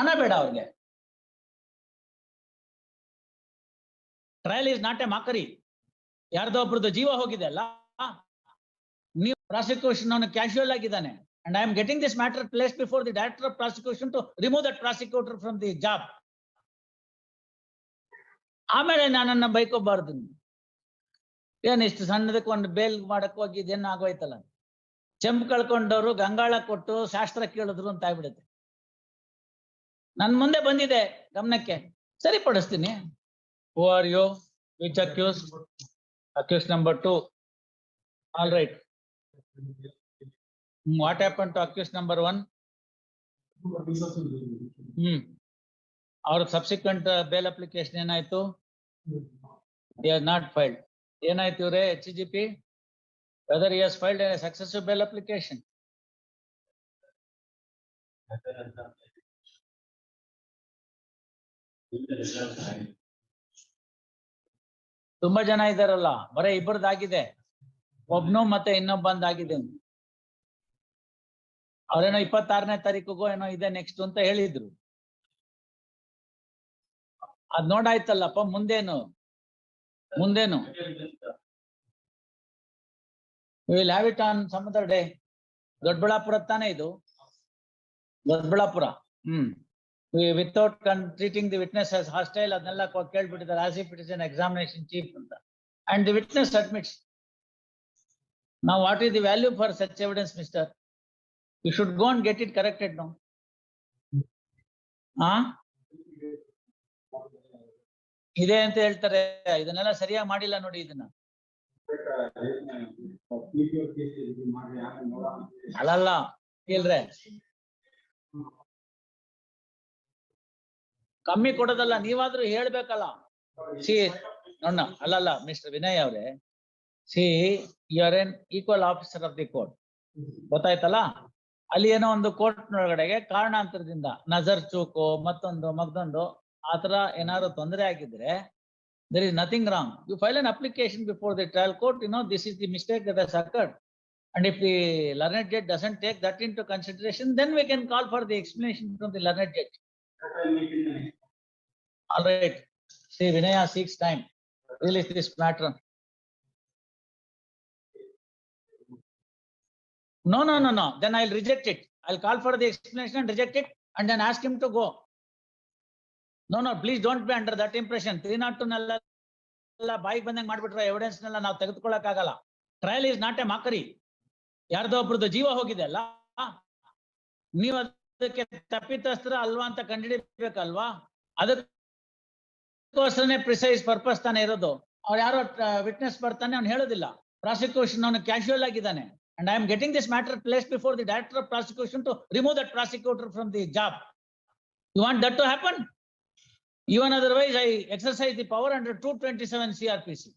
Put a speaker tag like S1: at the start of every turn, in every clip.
S1: ಹಣ ಬೇಡ ಅವ್ರಿಗೆ. Trial is not a mockery ಯಾರ್ದೋ ಒಬ್ರದ್ದು ಜೀವ ಹೋಗಿದೆ ಅಲ್ಲ? ನೀವು ಪ್ರಾಸಿಕ್ಯೂಷನ್ ಅವನು ಕ್ಯಾಶುಯಲ್ ಆಗಿದ್ದಾನೆ. And I am getting this matter place before the director of prosecution to remove that prosecutor from the job ಆಮೇಲೆ ನಾನನ್ನ ಬೈಕೋಬಾರ್ದು. ಏನ್ ಇಷ್ಟು ಸಣ್ಣದಕ್ಕೆ ಒಂದು ಬೇಲ್ ಮಾಡಕ್ ಹೋಗಿ ಇದೇನು ಆಗೋಯ್ತಲ್ಲ? ಚೆಂಪ್ ಕಳ್ಕೊಂಡವ್ರು ಗಂಗಾಳ ಕೊಟ್ಟು ಶಾಸ್ತ್ರ ಕೇಳಿದ್ರು ಅಂತ ಆಗ್ಬಿಡುತ್ತೆ. ನನ್ ಮುಂದೆ ಬಂದಿದೆ, ಗಮನಕ್ಕೆ. ಸರಿಪಡಿಸ್ತೀನಿ. Who are you which accused accused number two all right what happen to accused number one hmm ಅವ್ರ ಸಬ್ಸಿಕ್ವೆಂಟ್ ಬೇಲ್ ಅಪ್ಲಿಕೇಶನ್ ಏನಾಯ್ತು? ನಾಟ್ ಫೈಲ್ಡ್ ಏನಾಯ್ತು ಇವ್ರೆ H G P whether is filed successive bail application ತುಂಬಾ ಜನ ಇದಾರಲ್ಲ ಬರೇ ಇಬ್ಬರದಾಗಿದೆ ಒಬ್ನು ಮತ್ತೆ ಇನ್ನೊಬ್ಬಂದಾಗಿದೆ ಅವರೇನೋ ಇಪ್ಪತ್ತಾರನೇ ತಾರೀಕಿಗೂ ಏನೋ ಇದೆ ನೆಕ್ಸ್ಟ್ ಅಂತ ಹೇಳಿದ್ರು. ಅದ್ ನೋಡಾಯ್ತಲ್ಲಪ್ಪ, ಮುಂದೇನು? ಮುಂದೇನು? Will have it on some other day Doddaballapura ತಾನೇ ಇದು? Doddaballapura, hmm. Without treating the witness as hostile ಅದನ್ನೆಲ್ಲ ಕೇಳ್ಬಿಟ್ಟಿದ್ದಾರೆ. As if it is in examination chief ಅಂತ. ಅಂಡ್ ದಿ ವಿಟ್ನೆಸ್ ಅಡ್ಮಿಟ್ಸ್ ನಾವು what is the value for such evidence mister you should go and get it corrected ಹಾ ಇದೆ ಅಂತ ಹೇಳ್ತಾರೆ. ಇದನ್ನೆಲ್ಲ ಸರಿಯಾಗಿ ಮಾಡಿಲ್ಲ ನೋಡಿ ಇದನ್ನ. ಅಲ್ಲಲ್ಲ ಇಲ್ರೆ ಕಮ್ಮಿ ಕೊಡೋದಲ್ಲ, ನೀವಾದ್ರೂ ಹೇಳ್ಬೇಕಲ್ಲ. ಸಿ ನೋಡ ಅಲ್ಲಲ್ಲ, ಮಿಸ್ಟರ್ ವಿನಯ್ ಅವರೇ, see you are an equal officer of the court ಗೊತ್ತಾಯ್ತಲ್ಲ? ಅಲ್ಲಿ ಏನೋ ಒಂದು ಕೋರ್ಟ್ ನೊಳಗಡೆಗೆ ಕಾರಣಾಂತರದಿಂದ ನಜರ್ ಚೂಕು, ಮತ್ತೊಂದು, ಮಗದೊಂದು, ಆ ಥರ ಏನಾದ್ರು ತೊಂದರೆ ಆಗಿದ್ರೆ there is nothing wrong you file an application before the trial court you know this is the mistake thus occurred and if the learned judge doesn't take that into consideration then we can call for the explanation from the learned judge all right see vinaya seeks time release this matter no no no no then i'll reject it i'll call for the explanation and reject it and then ask him to go no no please don't be under that impression three naught two ನೆಲ್ಲ ಬಾಯಿಗೆ ಬಂದಂಗೆ ಮಾಡ್ಬಿಟ್ರೆ evidence ನೆಲ್ಲ ನಾವು ತೆಗೆದುಕೊಳ್ಳಕ್ ಆಗಲ್ಲ trial is not a mockery ಯಾರ್ದೋ ಒಬ್ರದ್ದು ಜೀವ ಹೋಗಿದೆ ಅಲ್ಲ ನೀವು ಅದಕ್ಕೆ ತಪ್ಪಿತಸ್ತ್ರ ಅಲ್ವಾ ಅಂತ ಕಂಡುಹಿಡಿಬೇಕಲ್ವಾ ಅದಕ್ಕೋಸ್ಕರನೇ ಪ್ರಿಸೈಸ್ ಪರ್ಪಸ್ ತಾನೇ ಇರೋದು ಅವ್ರು ಯಾರೋ ವಿಟ್ನೆಸ್ ಬರ್ತಾನೆ ಅವ್ನು ಹೇಳೋದಿಲ್ಲ ಪ್ರಾಸಿಕ್ಯೂಷನ್ ಅವನು ಕ್ಯಾಶುಯಲ್ ಆಗಿದ್ದಾನೆ and I am getting this matter place before the director of prosecution to remove that prosecutor from the job you want that to happen Even otherwise, I exercise the power under two twenty-seven CRPC.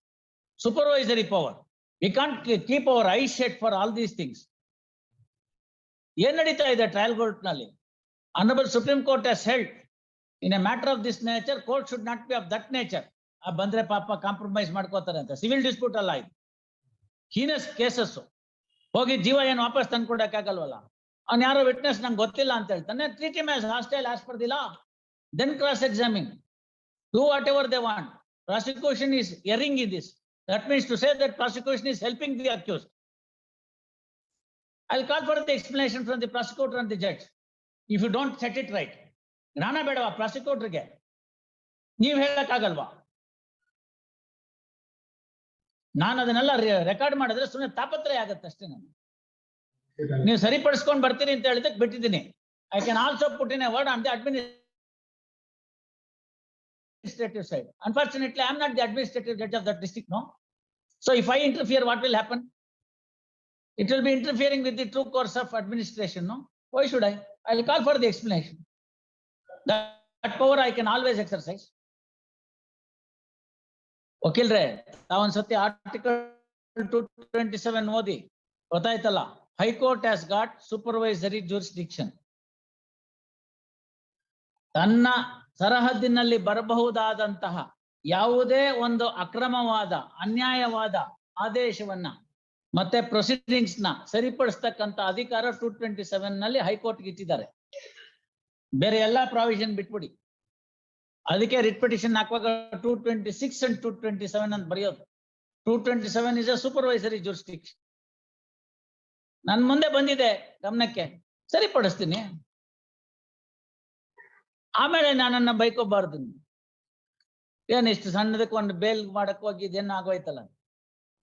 S1: Supervisory power. We can't ke- keep our eyes shut for all these things. ಏನ್ ನಡೀತಾ ಇದೆ trial ಕೋರ್ಟ್ನಲ್ಲಿ? Honourable Supreme Court has held in a matter of this nature court should not be of that nature ಆ ಬಂದ್ರೆ ಪಾಪ compromise ಮಾಡ್ಕೋತಾರೆ ಅಂತ. Civil dispute ಅಲ್ಲ ಇದು. ಹೀನಸ್ ಕೇಸಸ್ ಹೋಗಿ ಜೀವ ಏನು ವಾಪಸ್ ತಂದ್ಕೊಡಕ್ಕಾಗಲ್ವಲ್ಲ ಅವ್ನು ಯಾರೋ ವಿಟ್ನೆಸ್ ನಂಗೆ ಗೊತ್ತಿಲ್ಲ ಅಂತ ಹೇಳ್ತಾನೆ treat him as hostile as per the law then cross examine. Do whatever they want. Prosecution is erring in this. That means to say that prosecution is helping the accused. I'll call for the explanation from the prosecutor and the judge if you don't set it right ಜ್ಞಾನ ಬೇಡವಾ ಪ್ರಾಸಿಕ್ಯೂಟರ್ಗೆ ನೀವ್ ಹೇಳಕ್ಕಾಗಲ್ವಾ ನಾನು ಅದನ್ನೆಲ್ಲ record ಮಾಡಿದ್ರೆ ಸುಮ್ಮನೆ ತಾಪತ್ರಯ ಆಗತ್ತೆ ಅಷ್ಟೇ ನಾನು ನೀವು ಸರಿಪಡಿಸ್ಕೊಂಡ್ ಬರ್ತೀರಿ ಅಂತ ಹೇಳಿದಕ್ಕೆ ಬಿಟ್ಟಿದ್ದೀನಿ I can also put in word on the administrative side. Unfortunately, I am not the administrative judge of that district, no. So if I interfere, what will happen? It will be interfering with the true course of administration, no? Why should I? I will call for the explanation. That, that power I can always exercise. ವಕೀಲ್ರೆ ತಾವೊಂದ್ಸತಿ article two twenty seven ಓದಿ ಗೊತ್ತಾಯ್ತಲ್ಲ High Court has got supervisory jurisdiction ತನ್ನ ಸರಹದ್ದಿನಲ್ಲಿ ಬರಬಹುದಾದಂತಹ ಯಾವುದೇ ಒಂದು ಅಕ್ರಮವಾದ ಅನ್ಯಾಯವಾದ ಆದೇಶವನ್ನ ಮತ್ತೆ ಪ್ರೊಸೀಡಿಂಗ್ಸ್ನ ಸರಿಪಡಿಸ್ತಕ್ಕಂತ ಅಧಿಕಾರ ಟೂ ಟ್ವೆಂಟಿ ಸೆವೆನ್ನಲ್ಲಿ ಹೈಕೋರ್ಟ್ಗೆ ಇಟ್ಟಿದ್ದಾರೆ. ಬೇರೆ ಎಲ್ಲಾ ಪ್ರಾವಿಷನ್ ಬಿಟ್ಬಿಡಿ. ಅದಕ್ಕೆ ರಿಟ್ ಪಿಟಿಷನ್ ಹಾಕುವಾಗ two twenty six and two twenty seven ಅಂತ ಬರೆಯೋದು. Two twenty seven is a supervisory jurisdiction ನನ್ ಮುಂದೆ ಬಂದಿದೆ ಗಮನಕ್ಕೆ. ಸರಿಪಡಿಸ್ತೀನಿ. ಆಮೇಲೆ ನಾನನ್ನ ಬೈಕೋಬಾರ್ದು. ಏನಿಷ್ಟು ಸಣ್ಣದಕ್ಕೆ ಒಂದು ಬೇಲ್ ಮಾಡಕ್ ಹೋಗಿ ಇದೇನು ಆಗೋಯ್ತಲ್ಲ?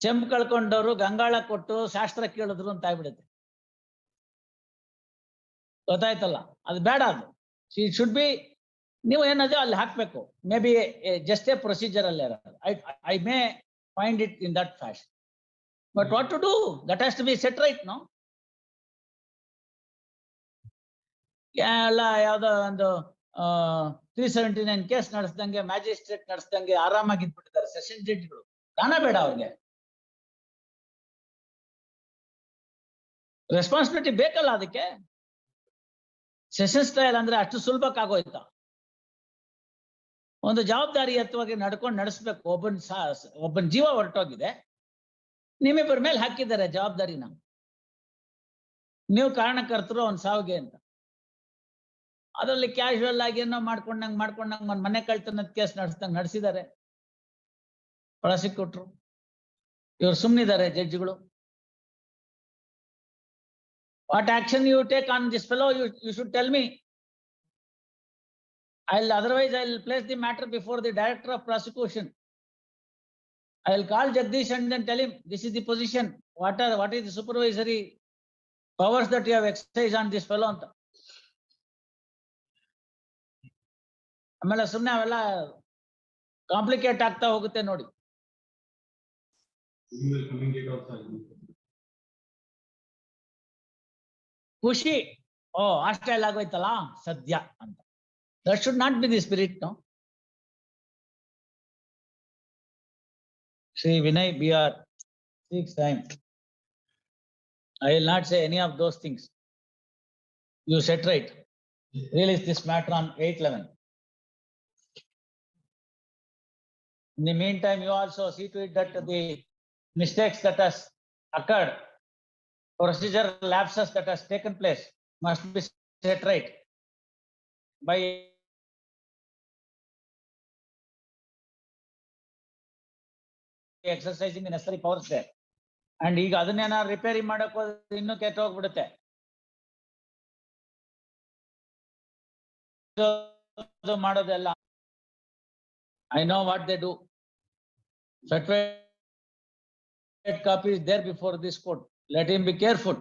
S1: ಚೆಂಪ್ ಕಳ್ಕೊಂಡವರು ಗಂಗಾಳ ಕೊಟ್ಟು ಶಾಸ್ತ್ರ ಕೇಳಿದ್ರು ಅಂತ ಆಗ್ಬಿಡುತ್ತೆ. ಗೊತ್ತಾಯ್ತಲ್ಲ? ಅದು ಬೇಡ ಅದು. ಶುಡ್ ಬಿ ನೀವು ಏನಾದ್ರೂ ಅಲ್ಲಿ ಹಾಕ್ಬೇಕು. May be just a procedure ಅಲ್ಲಿ I I may find it in that fashion but what to do that has to be set right no ಎಲ್ಲ ಯಾವುದೋ ಒಂದು ತ್ರೀ ಸೆವೆಂಟಿ ನೈನ್ ಕೇಸ್ ನಡೆಸ್ದಂಗೆ ಮ್ಯಾಜಿಸ್ಟ್ರೇಟ್ ನಡೆಸ್ದಂಗೆ ಆರಾಮಾಗಿ ಇದ್ಬಿಟ್ಟಿದ್ದಾರೆ ಸೆಷನ್ ಜಡ್ಜ್ಗಳು ಕಾಣ ಬೇಡ ಅವ್ರಿಗೆ. ರೆಸ್ಪಾನ್ಸಿಬಿಲಿಟಿ ಬೇಕಲ್ಲ ಅದಕ್ಕೆ? ಸೆಷನ್ ಸ್ಟೈಲ್ ಅಂದ್ರೆ ಅಷ್ಟು ಸುಲಭಕ್ಕಾಗೋಯ್ತಾ? ಒಂದು ಜವಾಬ್ದಾರಿಯತ್ವಾಗಿ ನಡ್ಕೊಂಡು ನಡೆಸ್ಬೇಕು. ಒಬ್ಬನ್ ಸಾ, ಒಬ್ಬನ್ ಜೀವ ಹೊರಟೋಗಿದೆ. ನಿಮ್ಮಿಬ್ಬರ ಮೇಲೆ ಹಾಕಿದ್ದಾರೆ ಜವಾಬ್ದಾರಿನ. ನೀವು ಕಾರಣಕರ್ತರು, ಅವ್ನ ಸಾವಿಗೆ ಅಂತ. ಅದರಲ್ಲಿ ಕ್ಯಾಶುವಲ್ ಆಗಿ ಏನೋ ಮಾಡ್ಕೊಂಡಂಗ್ ಮಾಡ್ಕೊಂಡಂಗ್ ಒಂದ್ ಮನೆ ಕಳ್ತನದ ಕೇಸ್ ನಡೆಸ್ದಂಗ್ ನಡೆಸಿದ್ದಾರೆ. ಕೊಟ್ರು ಇವ್ರು ಸುಮ್ಮನಿದ್ದಾರೆ ಜಡ್ಜ್ಗಳು. What action you take on this fellow you you should tell me I'll otherwise I'll place the matter before the director of prosecution. I'll call Jagdish and then tell him, this is the position, what are, what is the supervisory powers that you have exercised on this fellow ಅಂತ. ಆಮೇಲೆ ಸುಮ್ನೆ ಅವೆಲ್ಲ complicate ಆಗ್ತಾ ಹೋಗುತ್ತೆ ನೋಡಿ. ಖುಷಿ, ಓ hostel ಆಗೋಯ್ತಲ್ಲ ಸದ್ಯ ಅಂತ. That should not be the spirit, no? Sri Vinay BR, six time. I will not say any of those things. You said right. Release this matter on eight eleven. In the meantime, you also see to it that the mistakes that has occurred, procedure lapses that has taken place must be set right by the necessary powers there. And ಈಗ ಅದನ್ನೇನ repair ಮಾಡಕ್ ಹೋದ್ರೆ ಇನ್ನೂ ಕೆಟ್ಟ ಹೋಗ್ಬಿಡುತ್ತೆ. ಇದು ಮಾಡೋದೆಲ್ಲ. I know what they do. Certificate copy is there before this court. Let him be careful.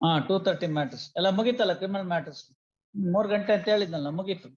S1: ಹಾ ಟೂ ತರ್ಟಿ ಮ್ಯಾಟರ್ಸ್ ಎಲ್ಲ ಮುಗೀತಲ್ಲ ಕ್ರಿಮಿನಲ್ ಮ್ಯಾಟರ್ಸ್ ಮೂರ್ ಗಂಟೆ ಅಂತ ಹೇಳಿದ್ನಲ್ಲ ಮುಗೀತು.